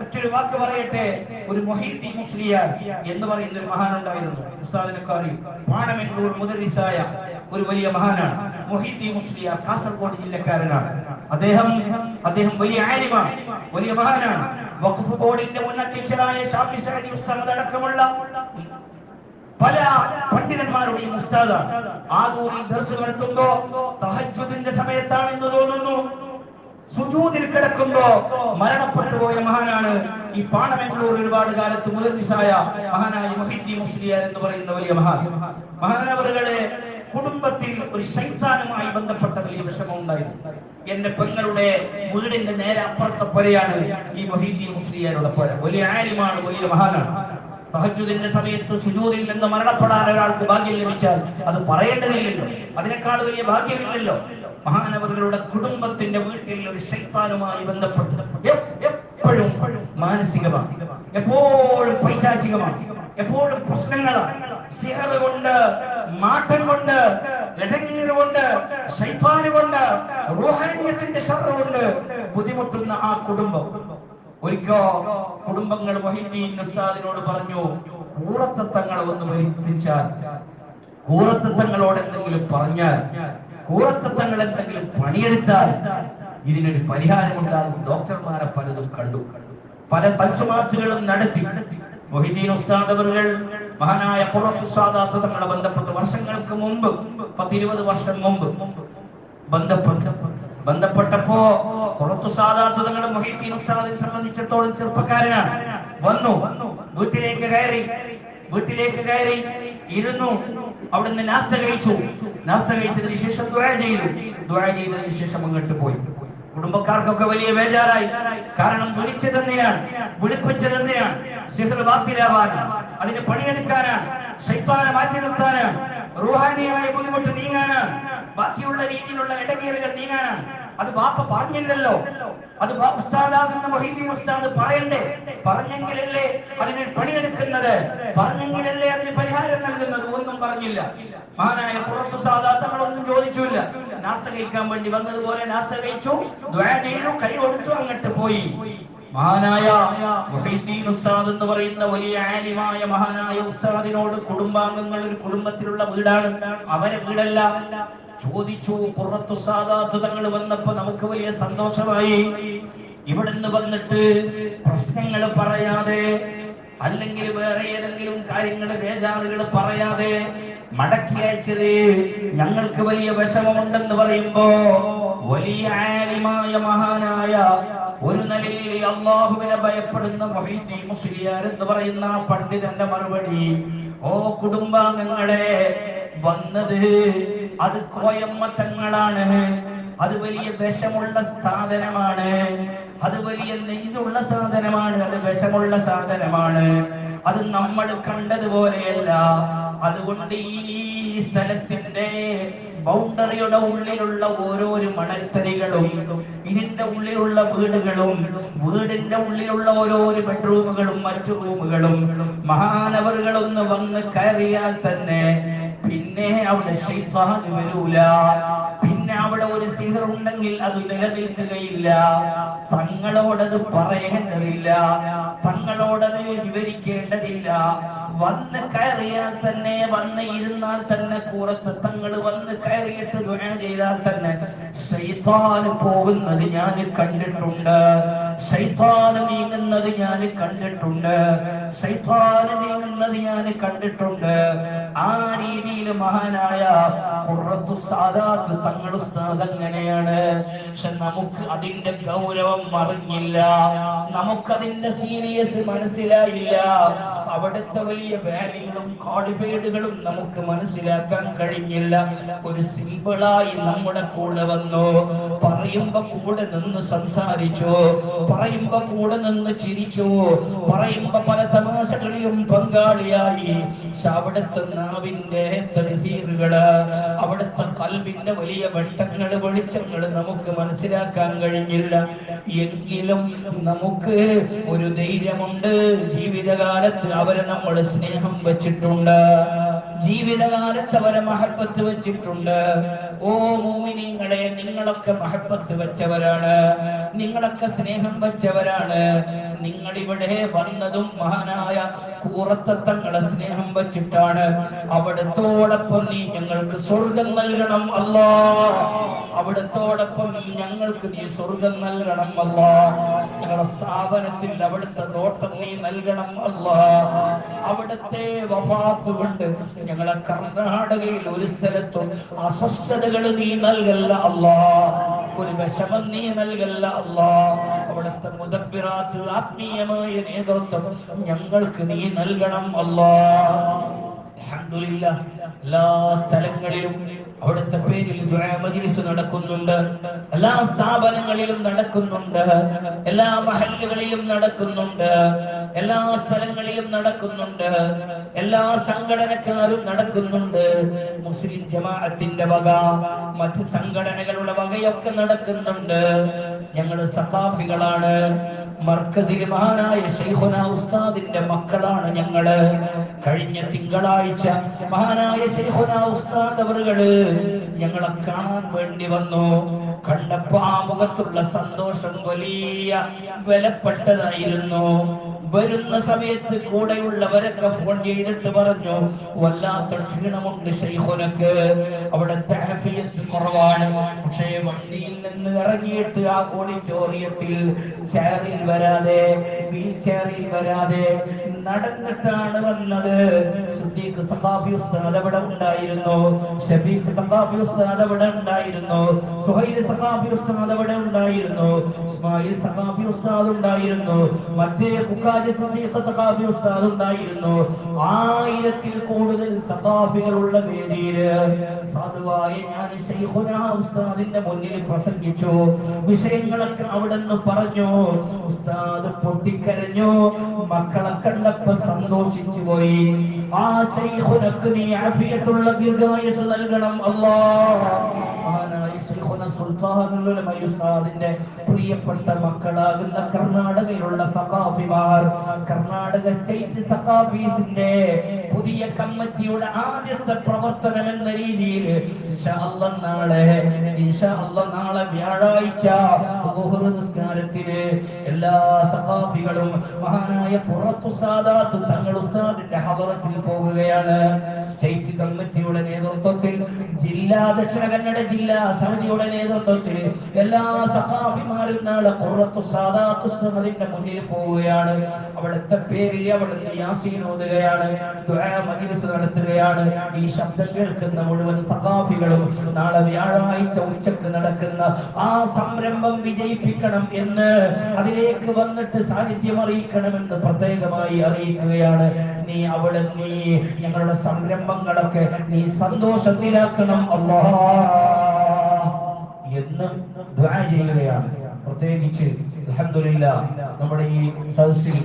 മറ്റൊരു വാക്ക് പറയട്ടെ? ഒരു മൊഹീദ്ദീൻ മുസ്ലിയാർ എന്ന് പറയുന്ന ഒരു മഹാനുണ്ടായിരുന്നു ഉസ്താദിനൊക്കെ അറിയും മുദരിസായ ഒരു വലിയ മഹാനാണ്. മൊഹീദ്ദീൻ മുസ്ലിയാർ കാസർഗോഡ് ജില്ലക്കാരനാണ്. അദ്ദേഹം അദ്ദേഹം വലിയ ആലിമാണ് വലിയ മഹാനാണ്. വഖഫ് ബോർഡിന്റെ മുൻ അധ്യക്ഷനായ ഷാഫി സഅദി ഉസ്താദ് അടക്കമുള്ള പല പണ്ഡിതന്മാരുടെയും ഉസ്താദാണ്. ആദൂരിൽ ദർശനം നടത്തുമ്പോ തഹജ്ജുദിന്റെ സമയത്താണെന്ന് തോന്നുന്നു. സുജൂദിൽ കിടക്കുമ്പോ മരണപ്പെട്ടു പോയ മഹാനാണ് ഈ പാണമെന്നൂർ ഒരുപാട് കാലത്ത് മുദർദിസായ മഹാനായ മുഹിദ്ദീൻ മുസ്ലിയാർ എന്ന് പറയുന്ന വലിയ മഹാൻ. മഹാനവറുകളെ കുടുംബത്തിൽ ഒരു ശൈത്താനുമായി ബന്ധപ്പെട്ട വലിയ വിഷമം ഉണ്ടായിരുന്നു. എന്റെ പെങ്ങളുടെ വീടിന്റെ നേരെ അപ്പുറത്തെ പോലെയാണ് ഈ മൊഹീദ്ദീൻ മുസ്ലിയാരുടെ പോലെ വലിയ ആര്യമാണ് വലിയ മഹാനാണ്. സഹജുദിന്റെ സമയത്ത് സുജൂദിൽ നിന്ന് മരണപ്പെടാൻ ഒരാൾക്ക് ഭാഗ്യം ലഭിച്ചാൽ അത് പറയേണ്ടതില്ലല്ലോ. അതിനേക്കാൾ വലിയ ഭാഗ്യമില്ലല്ലോ. മഹാനവറുകളുടെ കുടുംബത്തിന്റെ വീട്ടിൽ ഒരു ശൈത്താനുമായി ബന്ധപ്പെട്ട് എപ്പോഴും മാനസികമാണ്. എപ്പോഴും പൈശാചികമാണ്. എപ്പോഴും പ്രശ്നങ്ങളാണ്. സിഹർ കൊണ്ട് മാട്ടം കൊണ്ട് ഇടങ്ങീര് കൊണ്ട് കൊണ്ട് ബുദ്ധിമുട്ടുന്ന ആ കുടുംബം. ഒരിക്കോ കുടുംബങ്ങൾ മൊഹിദ്ദീൻ ഉസ്താദിനോട് പറഞ്ഞു കൂറത്തത്തങ്ങളെ ഒന്ന് വരുത്തിച്ചാൽ കൂറത്തത്തങ്ങളോട് എന്തെങ്കിലും പറഞ്ഞാൽ കൂറത്തത്തങ്ങൾ എന്തെങ്കിലും പണിയെടുത്താൽ ഇതിനൊരു പരിഹാരമുണ്ടാകും ഡോക്ടർമാരെ പലതും കണ്ടു. പല പൽസുമാറ്റുകളും നടത്തി. മൊഹിദ്ദീൻ ഉസ്താദ് അവറുകൾ മഹാനായ കുറത്ത് തങ്ങളെ ബന്ധപ്പെട്ട് വർഷങ്ങൾക്ക് മുമ്പ് പത്തിരുപത് വർഷം മുമ്പ് ബന്ധപ്പെട്ട ബന്ധപ്പെട്ടപ്പോ പുറത്തു സാധാത്തുതങ്ങൾ മൊഹീദ്ദീൻ ഉസ്താദിനെ സംബന്ധിച്ചിടത്തോളം ചെറുപ്പക്കാരനാണ്. വന്നു. വീട്ടിലേക്ക് കയറി. വീട്ടിലേക്ക് കയറി. ഇരുന്നു. അവിടുന്ന് നാസ്ത കഴിച്ചു. നാസ്ത കഴിച്ചതിന് ശേഷം ദുആ ചെയ്തു. ദുആ ചെയ്തതിന് ശേഷം അങ്ങോട്ട് പോയി. കുടുംബക്കാർക്കൊക്കെ വലിയ ബേജാറായി. കാരണം വിളിച്ചു തന്നെയാണ്. വിളിപ്പിച്ചതെന്നെയാണ് സിഹർ ബാത്തിലാവാനാണ് അതിന് പണിയെടുക്കാനാണ്. ശൈത്താനെ മാറ്റി നിർത്താനാണ്. റൂഹാനിയായ ബുദ്ധിമുട്ട് നീങ്ങാനാണ്. ബാക്കിയുള്ള രീതിയിലുള്ള ഇടകീറുകൾ നീങ്ങാനാണ്. അത് ബാപ്പ പറഞ്ഞില്ലല്ലോ. അത് ഉസ്താദാകുന്ന മൊഹീദ്ദീൻ ഉസ്താദ് പറയണ്ടേ? പറഞ്ഞെങ്കിലല്ലേ അതിന് പണിയെടുക്കുന്നത്? പറഞ്ഞെങ്കിലല്ലേ അതിന് പരിഹാരം പറഞ്ഞില്ല. മഹാനായ പുറത്തു സാധാത്തങ്ങളൊന്നും ചോദിച്ചില്ല. നാസ്ത കഴിക്കാൻ വേണ്ടി വന്നതുപോലെ നാസ്ത കഴിച്ചു ചെയ്തു കൈ കൊടുത്തു അങ്ങോട്ട് പോയി. മഹാനായ ഉസ്താദ് എന്ന് പറയുന്ന വലിയ ആലിമായ മഹാനായ ഉസ്താദിനോട് കുടുംബാംഗങ്ങൾ ഒരു കുടുംബത്തിലുള്ള വീടാണ്. അവരെ വീടല്ല. ചോദിച്ചു പുറത്തു സാധാത്ത് വന്നപ്പോ നമുക്ക് വലിയ സന്തോഷമായി. ഇവിടുന്ന് വന്നിട്ട് പ്രശ്നങ്ങൾ പറയാതെ അല്ലെങ്കിൽ വേറെ ഏതെങ്കിലും കാര്യങ്ങൾ ബേജാറുകൾ പറയാതെ മടക്കി അയച്ചത് ഞങ്ങൾക്ക് വലിയ വിഷമമുണ്ടെന്ന് പറയുമ്പോ വലിയ ആലിമായ മഹാനായ ഒരു നിലയിൽ അള്ളാഹുവിനെ ഭയപ്പെടുന്ന മൊഹീദ്ദീൻ മുസ്ലിയാർ എന്ന് പറയുന്ന പണ്ഡിതന്റെ മറുപടി ഓ കുടുംബാംഗങ്ങളെ വന്നത് അത് കോയമ്മത്തങ്ങളാണ്. അത് വലിയ വിഷമുള്ള സാധനമാണ്. അത് വലിയ നെയ്തുള്ള സാധനമാണ് അത് വിഷമുള്ള സാധനമാണ്. അത് നമ്മൾ കണ്ടതുപോലെയല്ല. അതുകൊണ്ട് ഈ സ്ഥലത്തിന്റെ ബൗണ്ടറിയുടെ ഉള്ളിലുള്ള ഓരോരോ മണൽത്തരികളും ഇതിന്റെ ഉള്ളിലുള്ള വീടുകളും വീടിന്റെ ഉള്ളിലുള്ള ഓരോരോ ബെഡ്റൂമുകളും മറ്റു റൂമുകളും മഹാനവറുകളൊന്ന് വന്ന് കയറിയാൽ തന്നെ പിന്നെ അവിടെ ശൈത്താൻ വരൂല. അവിടെ ഒരു സിഹർ ഉണ്ടെങ്കിൽ അത് നിലനിൽക്കുകയില്ല. തങ്ങളോടത് പറയേണ്ടതില്ല. തങ്ങളോടത് വിവരിക്കേണ്ടതില്ല. വന്ന് കയറിയാൽ തന്നെ വന്ന് ഇരുന്നാൽ തന്നെ കൂറത്ത് തങ്ങൾ വന്ന് കയറിയിട്ട് ദുആ ചെയ്താൽ തന്നെ ശൈത്താന് പോകുന്നത് ഞാൻ കണ്ടിട്ടുണ്ട്. ശൈത്താന് നീങ്ങുന്നത് ഞാൻ കണ്ടിട്ടുണ്ട്. ശൈത്താന് നീങ്ങുന്നത് ഞാൻ കണ്ടിട്ടുണ്ട്. ആ രീതിയിൽ മഹാനായ ഖുറത്തു സാദാത്ത് തങ്ങൾ ഉസ്താദ് അങ്ങനെയാണ്. പക്ഷെ നമുക്ക് അതിന്റെ ഗൗരവം അറിഞ്ഞില്ല. നമുക്കതിന്റെ സീരിയസ് മനസ്സിലായില്ല. അവിടുത്തെ വലിയ വാല്യൂകളും ക്വാളിഫൈഡുകളും നമുക്ക് മനസ്സിലാക്കാൻ കഴിഞ്ഞില്ല. ഒരു സിമ്പിളായി നമ്മുടെ കൂടെ വന്നു. പറയുമ്പോ കൂടെ നിന്ന് സംസാരിച്ചു. പറയുമ്പോ കൂടെ നിന്ന് ചിരിച്ചു. പറയുമ്പോ പല തമാശകളിലും പങ്കാളിയായി. അവിടുത്തെ നാവിന്റെ തഹീറുകൾ അവിടുത്തെ കൽവിന്റെ വലിയ വെട്ടങ്ങൾ വെളിച്ചങ്ങൾ നമുക്ക് മനസ്സിലാക്കാൻ കഴിഞ്ഞില്ല. എങ്കിലും നമുക്ക് ഒരു ധൈര്യമുണ്ട്. ജീവിതകാലത്ത് അവരെ നമ്മൾ സ്നേഹം വെച്ചിട്ടുണ്ട്. ജീവിതകാലത്ത് അവരെ മഹത്വത്ത് വെച്ചിട്ടുണ്ട്. ഓ മോമിനിങ്ങളെ നിങ്ങളൊക്കെ മഹത്വത്ത് വെച്ചവരാണ്. നിങ്ങളൊക്കെ സ്നേഹം വെച്ചവരാണ്. നിങ്ങൾ ഇവിടെ വന്നതും മഹാനായ കൂറത്തങ്ങളെ സ്നേഹം വെച്ചിട്ടാണ്. അവിടത്തോടൊപ്പം നീ ഞങ്ങൾക്ക് സ്വർഗം നൽകണം അല്ലാ അവിടത്തോടൊപ്പം ഞങ്ങൾക്ക് നീ സ്വർഗം നൽകണം അല്ല ഞങ്ങളുടെ സ്ഥാപനത്തിൽ അവിടുത്തെ നോട്ടം നീ നൽകണം അല്ല അവിടുത്തെ വഫാത്ത് കൊണ്ട് ഞങ്ങളെ കർണാടകയിൽ ഒരു സ്ഥലത്തും അസ്വസ്ഥതകൾ നീ നൽകല്ല അല്ലാ ഒരു വിഷമം നീ നൽകല്ല അല്ലാ അവിടുത്തെ മുതബിറാത്ത് ആത്മീയമായ നേതൃത്വം ഞങ്ങൾക്ക് നീ നൽകണം അല്ലാ എല്ലാ സ്ഥലങ്ങളിലും അവിടുത്തെ പേരിൽ മജ്ലിസ് നടക്കുന്നുണ്ട്. എല്ലാ സ്ഥാപനങ്ങളിലും നടക്കുന്നുണ്ട്. എല്ലാ മഹല്ലുകളിലും നടക്കുന്നുണ്ട്. എല്ലാ സ്ഥലങ്ങളിലും നടക്കുന്നുണ്ട്. എല്ലാ സംഘടനക്കാരും നടക്കുന്നുണ്ട്. മുസ്ലിം ജമാഅത്തിന്റെ വക മറ്റ് സംഘടനകളുടെ വകയൊക്കെ നടക്കുന്നുണ്ട്. ഞങ്ങൾ സഖാഫികളാണ്. മർക്കസിൽ മഹാനായ ശൈഖുന ഉസ്താദിന്റെ മക്കളാണ് ഞങ്ങൾ. കഴിഞ്ഞ തിങ്കളാഴ്ച മഹാനായ ശൈഖുന ഉസ്താദ് അവറുകൾ ഞങ്ങളെ കാണാൻ വേണ്ടി വന്നു. കണ്ടപ്പോ ആ മുഖത്തുള്ള സന്തോഷം വലിയ വിലപ്പെട്ടതായിരുന്നു. വരുന്ന സമയത്ത് കൂടെയുള്ളവരൊക്കെ ഫോൺ ചെയ്തിട്ട് പറഞ്ഞു വല്ലാത്ത ക്ഷീണമുണ്ട് ഷെയ്ഖുനക്ക് അവിടെ താഫിയത്ത് കുറവാണ്. പക്ഷേ വണ്ടിയിൽ നിന്ന് ഇറങ്ങിയിട്ട് ആ ഓഡിറ്റോറിയത്തിൽ വരാതെ വീൽ ചെയറിൽ വരാതെ നടന്നിട്ടാണ് വന്നത്. സിദ്ദീഖ് സഖാഫി ഉസ്താദ് അവിടെ ഉണ്ടായിരുന്നു. ഷഫീഖ് സഖാഫി ഉസ്താദ് അവിടെ ഉണ്ടായിരുന്നു. സുഹൈൽ സഖാഫി ഉസ്താദ് അവിടെ ഉണ്ടായിരുന്നു. ഇസ്മായിൽ സഖാഫി ഉസ്താദ് ഉണ്ടായിരുന്നു. മറ്റേ കുക്കാജി സദീഖ് സഖാഫി ഉസ്താദ് ഉണ്ടായിരുന്നു. ആയിരത്തിൽ കൂടുതൽ സഖാഫികളുള്ള വേദിയിൽ സാധുവായ ഞാൻ ശൈഖുന ഉസ്താദിന്റെ മുന്നിൽ പ്രസംഗിച്ചു. വിഷയങ്ങളൊക്കെ അവിടെ നിന്ന് പറഞ്ഞു. ഉസ്താദ് പൊട്ടിക്കരഞ്ഞു മക്കളെ കണ്ടപ്പോ സന്തോഷിച്ചു പോയി. ആ ശൈഖുനക്ക് നീ ആഫിയത്തുള്ള ദീർഘായുസ് നൽകണം. അല്ലാ സുൽത്താനുൽ ഉലമ ഉസ്താദിന്റെ പ്രിയപ്പെട്ട മക്കളാകുന്ന കർണാടകയിലുള്ള സഖാഫിമാർ കർണാടക സ്റ്റേറ്റ് സഖാഫീസിന്റെ പുതിയ കമ്മിറ്റിയുടെ ആദ്യത്തെ പ്രവർത്തനം എന്ന രീതിയിൽ നാളെ നാളെ വ്യാഴാഴ്ച നിസ്കാരത്തിന് എല്ലാ സഖാഫികളും മഹാനായ പുറത്തു സാദാത്ത് തങ്ങൾ ഉസ്താദിന്റെ ഹവറത്തിൽ പോകുകയാണ്. സ്റ്റേറ്റ് കമ്മിറ്റിയുടെ നേതൃത്വത്തിൽ ജില്ലാ ദക്ഷിണ കന്നഡ ജില്ലാ സമിതിയുടെ നേതൃത്വത്തിൽ എല്ലാ സഖാഫിമാരും നാളെ പുറത്തു സാദാത്ത് ഉസ്താദിന്റെ മുന്നിൽ പോവുകയാണ്. അവിടുത്തെ പേരിൽ അവിടുത്തെ യാസീൻ ഓതുകയാണ് മജ്ലിസ് നടത്തുകയാണ്. ഈ ശബ്ദം കേൾക്കുന്ന മുഴുവൻ സഖാഫികളും നാളെ വ്യാഴാഴ്ച ഉച്ചയ്ക്ക് നടക്കുന്ന ആ സംരംഭം വിജയിപ്പിക്കണം എന്ന് അതിലേക്ക് വന്നിട്ട് സാന്നിധ്യം അറിയിക്കണമെന്ന് പ്രത്യേകമായി അറിയിക്കുകയാണ്. നീ അവിടെ നീ ഞങ്ങളുടെ സംരംഭങ്ങളൊക്കെ നീ സന്തോഷത്തിലാക്കണം. അല്ലാ എന്ന് ദുആ ചെയ്യുകയാണ്. പ്രത്യേകിച്ച് അൽഹംദുലില്ലാ നമ്മുടെ ഈ സദസ്സിൽ